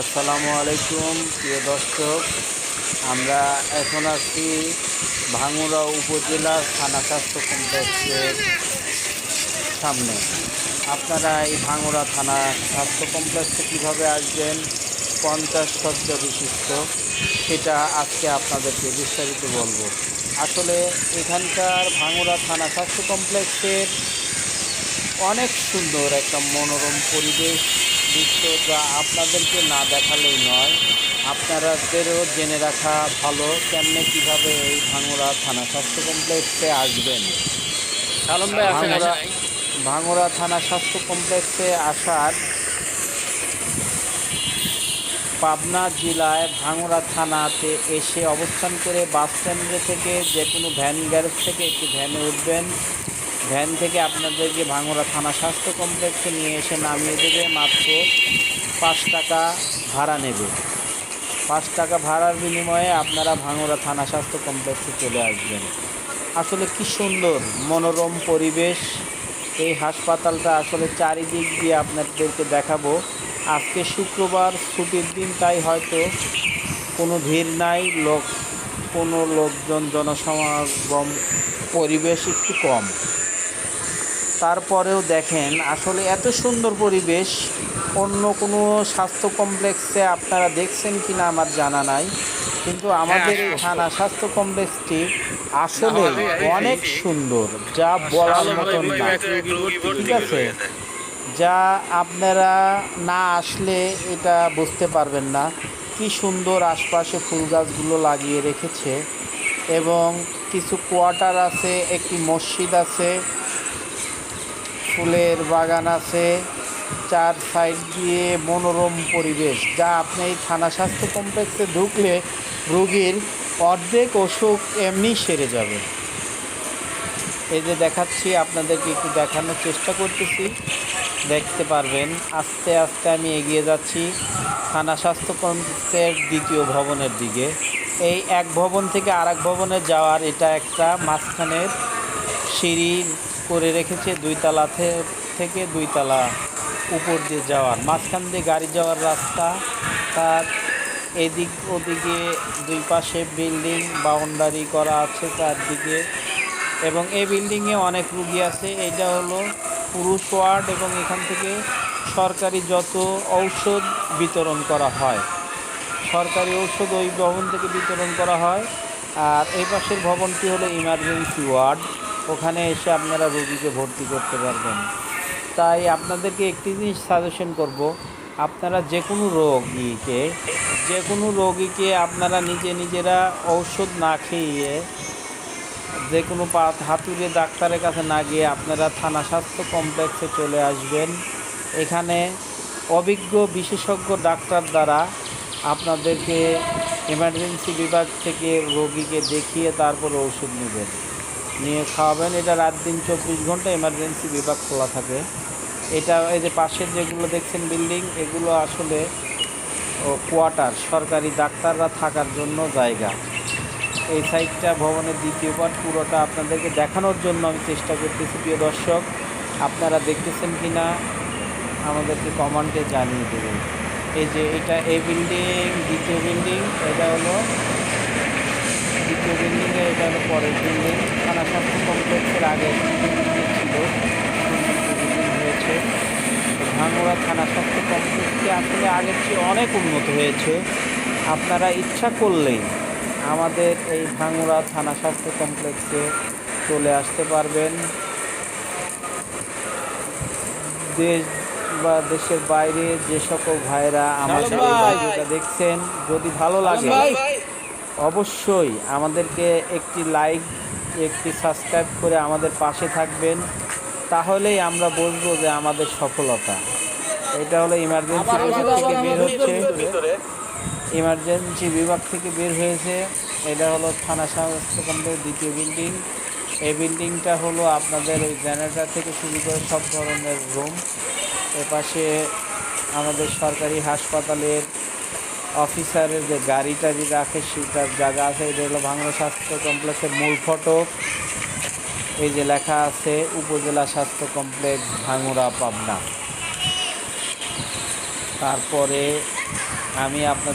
আসসালামু আলাইকুম, প্রিয় দর্শক। আমরা এখন আছি ভাঙুরা উপজেলার থানা স্বাস্থ্য কমপ্লেক্সের সামনে। আপনারা এই ভাঙুরা থানা স্বাস্থ্য কমপ্লেক্সে কীভাবে আসবেন, পঞ্চাশ শয্য বিশিষ্ট, সেটা আজকে আপনাদেরকে বিস্তারিত বলব। আসলে এখানকার ভাঙুরা থানা স্বাস্থ্য কমপ্লেক্সের অনেক সুন্দর একটা মনোরম পরিবেশ দৃশ্য যা আপনাদেরকে না দেখালেই নয় আপনারাদেরও জেনে রাখা ভালো কেমনে কীভাবে এই ভাঙড়া থানা স্বাস্থ্য কমপ্লেক্সে আসবেন। ভাঙড়া থানা স্বাস্থ্য কমপ্লেক্সে আসার পাবনা জেলায় ভাঙড়া থানাতে এসে অবস্থান করে বাস স্ট্যান্ডে থেকে যে কোনো ভ্যান গ্যারেজ থেকে একটি ভ্যানে উঠবেন। ভ্যান থেকে আপনাদেরকে ভাঙড়া থানা স্বাস্থ্য কমপ্লেক্সে নিয়ে এসে নামিয়ে দেবে, মাত্র পাঁচ টাকা ভাড়া নেবে। পাঁচ টাকা ভাড়ার বিনিময়ে আপনারা ভাঙড়া থানা স্বাস্থ্য কমপ্লেক্সে চলে আসবেন। আসলে কি সুন্দর, মনোরম পরিবেশ। এই হাসপাতালটা আসলে চারিদিক দিয়ে আপনাদেরকে দেখাবো। আজকে শুক্রবার, ছুটির দিন, তাই হয়তো কোনো ভিড় নাই। লোক, কোনো লোকজন, জনসমাগম, পরিবেশ একটু কম। তারপরেও দেখেন আসলে এত সুন্দর পরিবেশ অন্য কোনো স্বাস্থ্য কমপ্লেক্সে আপনারা দেখছেন কি না আমার জানা নাই কিন্তু আমাদের এই থানা স্বাস্থ্য কমপ্লেক্সটি আসলে অনেক সুন্দর যা বলার মতন না। ঠিক আছে। যা আপনারা না আসলে এটা বুঝতে পারবেন না কি সুন্দর আশপাশে ফুল গাছগুলো লাগিয়ে রেখেছে এবং কিছু কোয়ার্টার আছে একটি মসজিদ আছে ফুলের বাগান আছে চার সাইড দিয়ে মনোরম পরিবেশ, যা আপনি এই থানা স্বাস্থ্য কমপ্লেক্সে ঢুকলে রুগীর অর্ধেক অসুখ এমনি সেরে যাবে। এই যে দেখাচ্ছি, আপনাদেরকে একটু দেখানোর চেষ্টা করতেছি। দেখতে পারবেন, আস্তে আস্তে আমি এগিয়ে যাচ্ছি থানা স্বাস্থ্য কমপ্লেক্সের দ্বিতীয় ভবনের দিকে। এই এক ভবন থেকে আরেক ভবনে যাওয়ার এটা একটা মাঝখানের সিঁড়ি করে রেখেছে দুই তালা থেকে দুই তালা উপর দিয়ে যাওয়ার। মাঝখান দিয়ে গাড়ি যাওয়ার রাস্তা, তার এদিক ওদিকে দুই পাশে বিল্ডিং, বাউন্ডারি করা আছে চারদিকে এবং এই বিল্ডিংয়ে অনেক রুগী আছে। এটা হলো পুরুষ ওয়ার্ড এবং এখান থেকে সরকারি যত ঔষধ বিতরণ করা হয়, সরকারি ঔষধ ওই ভবন থেকে বিতরণ করা হয়। আর এই পাশের ভবনটি হলো ইমার্জেন্সি ওয়ার্ড ওখানে এসে আপনারা রোগীকে ভর্তি করতে পারবেন। তাই আপনাদেরকে একটি জিনিস সাজেশন করব। আপনারা যে কোনো রোগীকে যে কোনো রোগীকে আপনারা নিজে নিজেরা ঔষধ না খেয়ে যে কোনো পা, হাতুড়ে ডাক্তারের কাছে না গিয়ে আপনারা থানা স্বাস্থ্য কমপ্লেক্সে চলে আসবেন। এখানে অভিজ্ঞ বিশেষজ্ঞ ডাক্তার দ্বারা আপনাদেরকে এমার্জেন্সি বিভাগ থেকে রোগীকে দেখিয়ে তারপর ওষুধ নেবেন। নিয়ে খাওয়াবেন। এটা রাত দিন চব্বিশ ঘণ্টা এমার্জেন্সি বিভাগ খোলা থাকে। এটা এই যে পাশের যেগুলো দেখছেন বিল্ডিং, এগুলো আসলে কোয়ার্টার সরকারি ডাক্তাররা থাকার জন্য জায়গা। এই সাইডটা ভবনের দ্বিতীয় পার্ট পুরোটা আপনাদেরকে দেখানোর জন্য আমি চেষ্টা করতেছি, প্রিয় দর্শক। আপনারা দেখতেছেন কি না আমাদেরকে কমান্ডে জানিয়ে দেবেন। এই যে এটা, এই বিল্ডিং দ্বিতীয় বিল্ডিং এটা হলো দ্বিতীয় বিল্ডিংয়ে এটা হলো পরের বিল্ডিং থানা স্বাস্থ্য কমপ্লেক্সের আগে ছিল। বিল্ডিং হয়েছে। তো ভাঙ্গুড়া থানা স্বাস্থ্য কমপ্লেক্সটি আসলে আগের চেয়ে অনেক উন্নত হয়েছে। আপনারা ইচ্ছা করলেই আমাদের এই ভাঙ্গুড়া থানা স্বাস্থ্য কমপ্লেক্সে চলে আসতে পারবেন। দেশ বা দেশের বাইরে যে সকল ভাইরা আমাদের দেখছেন যদি ভালো লাগে অবশ্যই আমাদেরকে একটি লাইক একটি সাবস্ক্রাইব করে আমাদের পাশে থাকবেন। তাহলেই আমরা বলব যে আমাদের সফলতা। এটা হলো ইমার্জেন্সি বিভাগ থেকে বের হচ্ছে। ইমার্জেন্সি বিভাগ থেকে বের হয়েছে। এটা হলো থানা স্বাস্থ্য কেন্দ্রের দ্বিতীয় বিল্ডিং এই বিল্ডিংটা হলো আপনাদের ওই জেনারেটর থেকে শুরু করে সব ধরনের রুম এপাশে আমাদের সরকারি হাসপাতালের অফিসারের যে গাড়িটা যে রাখে সেটার জায়গা আছে, এটা হলো ভাঙড়া স্বাস্থ্য কমপ্লেক্সের মূল ফটো। এই যে লেখা আছে, উপজেলা স্বাস্থ্য কমপ্লেক্স, ভাঙড়া, পাবনা। তারপরে আমি আপনাদের